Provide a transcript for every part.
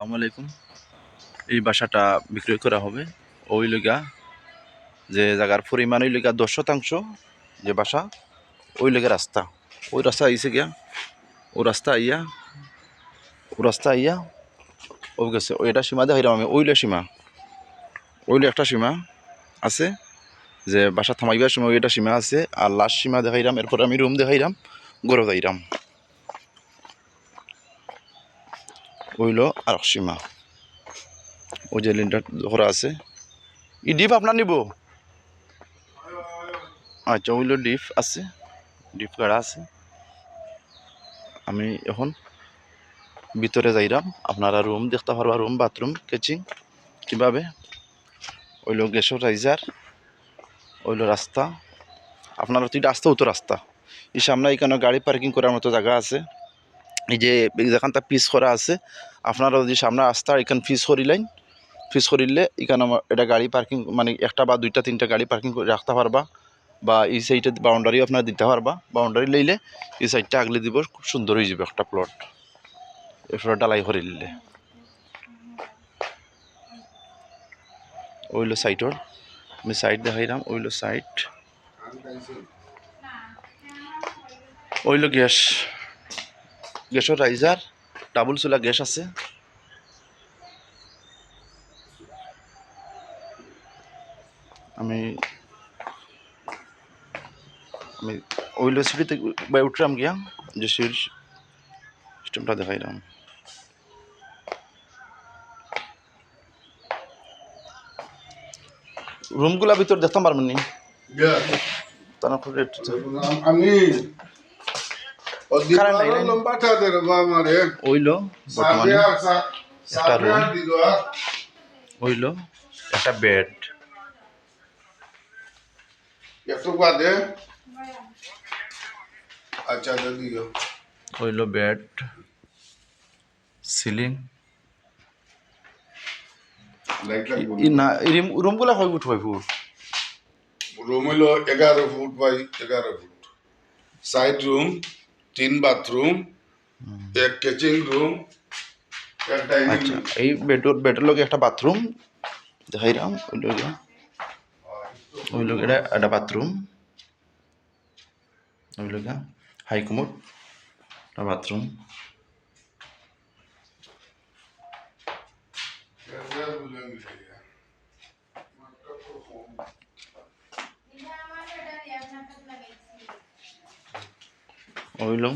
আসসালামু আলাইকুম। এই বাসাটা বিক্রয় করা হবে। ওই লগা যে জায়গার পরিমাণ, ওই লগা দশ শতাংশ যে বাসা, ওই লগে রাস্তা। ওই রাস্তা আইছে গিয়া, ও রাস্তা আইয়া, ও রাস্তা আইয়া, ও গেছে। ওই এটা সীমা দেখাইলাম আমি ওইলে সীমা। ওইলে একটা সীমা আছে যে বাসা থামাইবার সময় ওইটা সীমা আছে। আর লাস্ট সীমা দেখাইলাম, এরপর আমি রুম দেখাইলাম, গরো যাইলাম ওইল আর সীমা ওই যে লিনটা ধরা আছে। ই ডিপ আপনার নিব? আচ্ছা ওইল ডিপ আছে। ডিপ কাড়া আছে। আমি এখন ভিতরে যাইরাম। আপনারা রুম দেখতে পারবা, রুম, বাথরুম কিচেন কীভাবে? ওইল গ্যাসের রাইজার, ওইল রাস্তা। আপনারা তো রাস্তা আসতেও তো রাস্তা। এই সামনে এখানে গাড়ি পার্কিং করার মতো জায়গা আছে। এই যে যেখানটা পিস করা আছে আপনারা যদি সামনে রাস্তা এখানে পিস করিলেন পিস করিলে এখানে এটা গাড়ি পার্কিং মানে একটা বা দুইটা, তিনটা গাড়ি পার্কিং করে রাখতে পারবা বা এই সাইডে বাউন্ডারিও আপনারা দিতে পারবা। বাউন্ডারি লইলে এই সাইডটা আগলে দিব, খুব সুন্দর হয়ে যাবে একটা প্লট এরপরে ডালাই করে নিলে ওইলো সাইডর আমি সাইড দেখাইলাম, ওইলো সাইড ওইলো গ্যাস। গ্যাসের রাইজার ডাবল চুলা গ্যাস আছে। আমি আমি ওইলো সিটিতে বাই উঠলাম গিয়া যে সিট সিস্টেমটা দেখাইলাম। রুমগুলা ভিতর দেখতাম পারবেন নি? তারপরে আমি Karan নাই, নাই। লম্বাটা দেবো আমারে ওইলো বর্তমানে। একটা room। সাবিয়া একটা বেড। একটু বাদে। আচ্ছা দিও। হইল বেড। সিলিং। লাইট লাগবে ই না এই রুমগুলা হয় ফুট হয় ফুট? রুম হলো এগারো ফুট বাই এগারো ফুট। সাইড রুম তিন বাথরুম এক কিচেন রুম এক ডাইনিং আচ্ছা এই বেডর বেডের লগে একটা বাথরুম দেখাইলাম ওই লগে। ওই লগে এটা একটা বাথরুম। ওই লগে হাই কমোড একটা ওইলো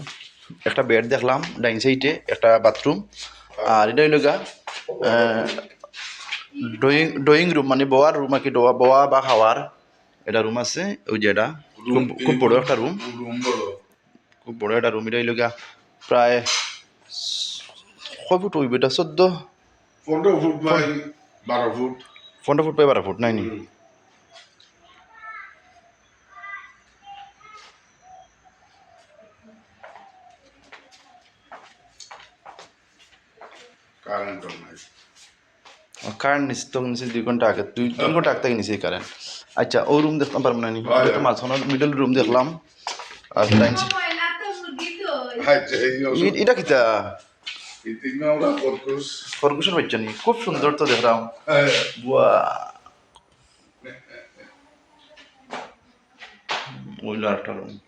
একটা বেড দেখলাম ডাইন সাইডে একটা বাথরুম আর এটা হইল গা ড্রয়িং ড্রয়িং রুম মানে বওয়ার রুম আর কি বওয়া বা খাওয়ার এটা রুম আছে ওই যে এটা খুব খুব বড় একটা রুম খুব বড় একটা রুম এটা হইল গা প্রায় কয় ফুট হইব এটা? চোদ্দ? পনেরো ফুট বাই বারো ফুট। পনেরো ফুট পাই বারো ফুট নাই নি কারেন্ট নাই কারেন্ট নিচে তো নিচে দুই ঘণ্টা আগে দুই তিন ঘণ্টা আগে থেকে নিচে কারেন্ট আচ্ছা ও রুম দেখতাম পারব না মাঝখানে মিডল রুম দেখলাম। আর ই- এটা কিতা? খরগোশের বাচ্চা নি। খুব সুন্দর তো দেখলাম। হ্যাঁ। বুয়া। ওইলো আরেকটা রুম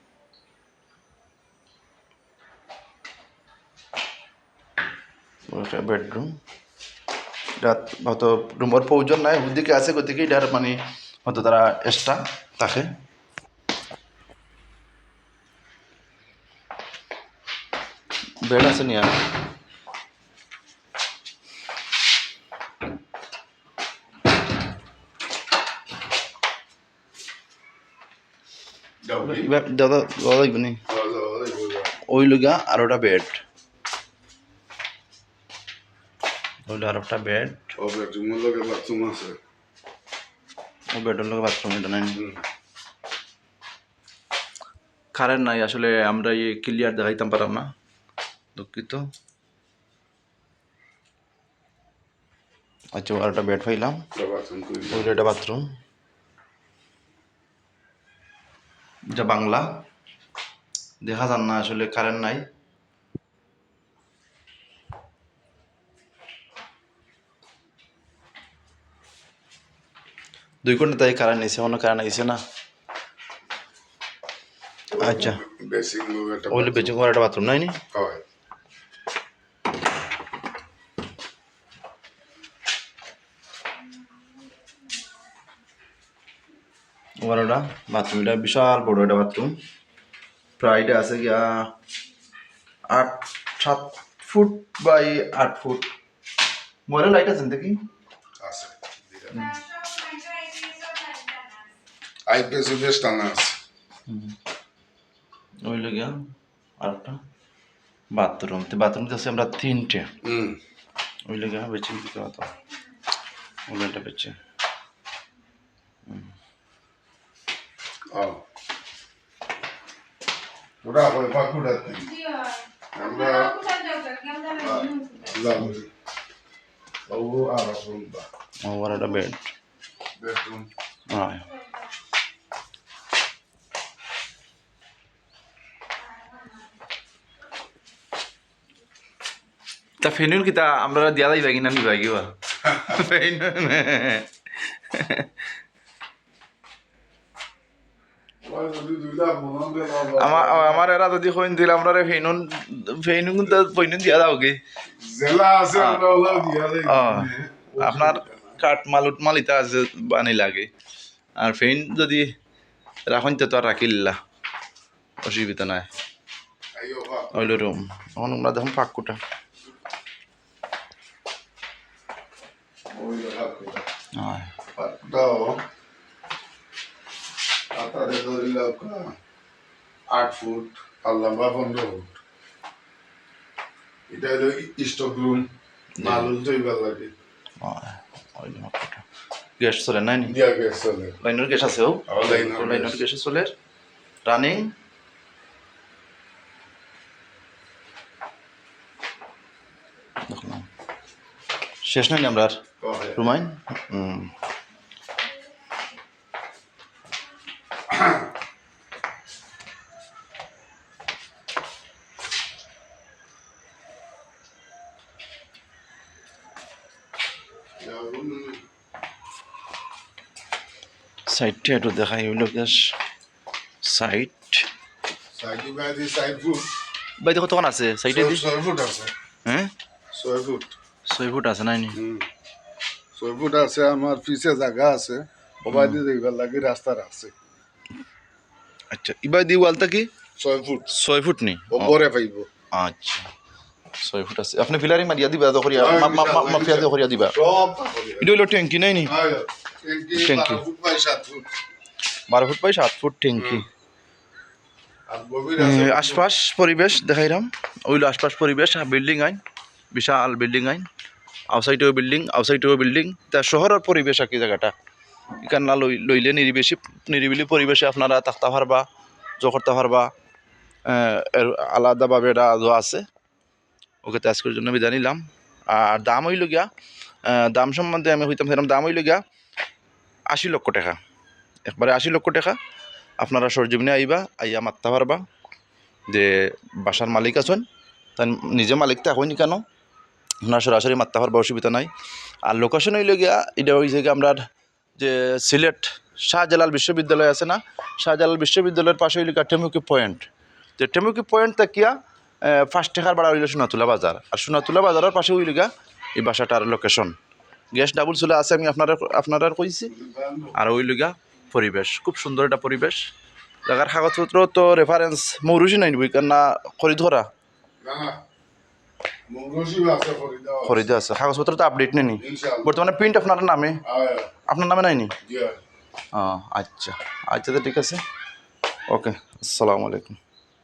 বেডরুম এটা হয়তো রুমের প্রয়োজন নাই ওদিকে আছে গতিকে এটার মানে হয়তো তারা এক্সট্রা থাকে বেড আছে নিয়া দাদা দাদা ওই লগা আর ওটা বেড আর একটা বেড ও লগে বাথরুম আছে। ও লগে বাথরুম এটা নাই। কারেন্ট নাই আসলে আমরা এই ক্লিয়ার দেখাইতাম পারাম না। দুঃখিত। আচ্ছা আর একটা বেড পাইলাম ওইটা একটা বাথরুম এটা বাংলা। দেখা যান না আসলে কারেন্ট নাই। দুই ঘণ্টা তাই কারেন্ট নিছে অন্য কারেন্ট আইছে না। আচ্ছা। বেসিং ওইলে বেচিং করার একটা বাথরুম নাই নি? ওটা বাথরুম এটা বিশাল বড় একটা বাথরুম প্রায় এটা আছে গিয়া আট সাত ফুট বাই আট ফুট। মোবাইলে লাইট আছে দেখি আছে। আইপিএস বেশ টানা আছে। ওইলে গিয়া আর একটা বাথরুম। তো বাথরুম আছে আমরা তিনটে। হুম। ওইলে গিয়া বেছে দিতে হতো ওইটা বেছে ওটা হয় বাকুড়া থেকে আমরা ও আর বেড। বেডরুম। হ্যাঁ তা ফেনুন কিতা আমরা দিয়া যাইবা কিনা নিবা কিবা ফেনুন আমার আমার এরা যদি কইন দিলে আমরা ফেনুন ফেনুন তো পইনুন দিয়া দাও কি? আপনার কাঠ মাল উঠমাল ইতা আছে বানি লাগে। আর ফেন যদি রাখুন তো আর রাখিল্লা অসুবিধা নাই। ওইল রুম এখন আমরা দেখুন পাক্কুটা ওই বাকুড়া হ্যাঁ বাকুড়াও আতারে ধরিলা আট ফুট আর লম্বা পনেরো ফুট এটা হলো স্টক রুম মাল উল্টোইবার লাগে গ্যাস চলে, নাই নি লাইনের গ্যাস আছে ও লাইনের গ্যাস। চলে রানিং শেষ নাই আমরা কয় রুমাইন সাইডটা একটু দেখাই হইল গ্যাস সাইড ভাই দেখো তখন আছে সাইডে দি ছয় ফুট আছে। হ্যাঁ? ছয় ফুট ছয় ফুট আছে নাই নি? ছয় ফুট আছে আমার পিছে জায়গা আছে দিয়ে দেখবার লাগে রাস্তার আছে। আচ্ছা ইবার দি ওয়ালটা কি? ছয় ফুট। ছয় ফুট নি? ওপরে পাইব। আচ্ছা ছয় ফুট আছে। আপনি ফিলারিং মারিয়া দিবা তো করিয়া হয়, মাফিয়া দিয়ে করিয়া দিবা? এটা হইল ট্যাঙ্কি নাই নি? ট্যাঙ্কি ট্যাঙ্কি। বারো ফুট বাই সাত ফুট। ট্যাঙ্কি। আশপাশ পরিবেশ দেখাইলাম। ওইলো আশপাশ পরিবেশ বিল্ডিং আইন বিশাল বিল্ডিং আইন। আউটসাইডেও বিল্ডিং আউটসাইডেও বিল্ডিং তা শহরের পরিবেশ আর কি জায়গাটা। এখানে না লই লইলে নিরিবেশি নিরিবিলি পরিবেশে আপনারা থাকতে পারবা জ করতে আলাদাভাবে এটা আদৌ আছে। ওকে, তো আজকের জন্য আমি জানিলাম আর দাম হইল গিয়া দাম সম্বন্ধে আমি হইতাম সেরকম, দাম হইল গিয়া আশি লক্ষ টাকা। একবারে আশি লক্ষ টাকা। আপনারা সরজমিনে আইবা, আইয়া মারতে পারবা যে বাসার মালিক আছেন। তাই নিজে মালিক থাকুন কেন? আপনার সরাসরি মারতে পারবা অসুবিধা নাই। আর লোকেশন হইল গিয়া, এটা হয়েছে গিয়ে আমরা যে সিলেট শাহজালাল বিশ্ববিদ্যালয় আছে না, শাহজালাল বিশ্ববিদ্যালয়ের পাশে হইল গিয়া টেমুকি পয়েন্ট। যে টেমুকি পয়েন্ট থাকিয়া ফার্স্ট টেকার বাড়া হইল সোনাতুলা বাজার। আর সোনাতুলা বাজারের পাশে হইল গিয়া এই বাসাটার লোকেশন গ্যাস ডাবল চুলা আছে, আমি আপনারা আপনারা কইছি। আর ওই লগা পরিবেশ, খুব সুন্দর একটা পরিবেশ। জায়গার কাগজপত্র তো রেফারেন্স মৌরুষি নাই কেন না করা না না মঙ্গলশী আছে ফরিদা খরিদে আছে কাগজপত্র তো আপডেট নেই বর্তমানে প্রিন্ট আপনার নামে আপনার নামে নাই নি ও আচ্ছা আচ্ছা তো ঠিক আছে ওকে আসসালামু আলাইকুম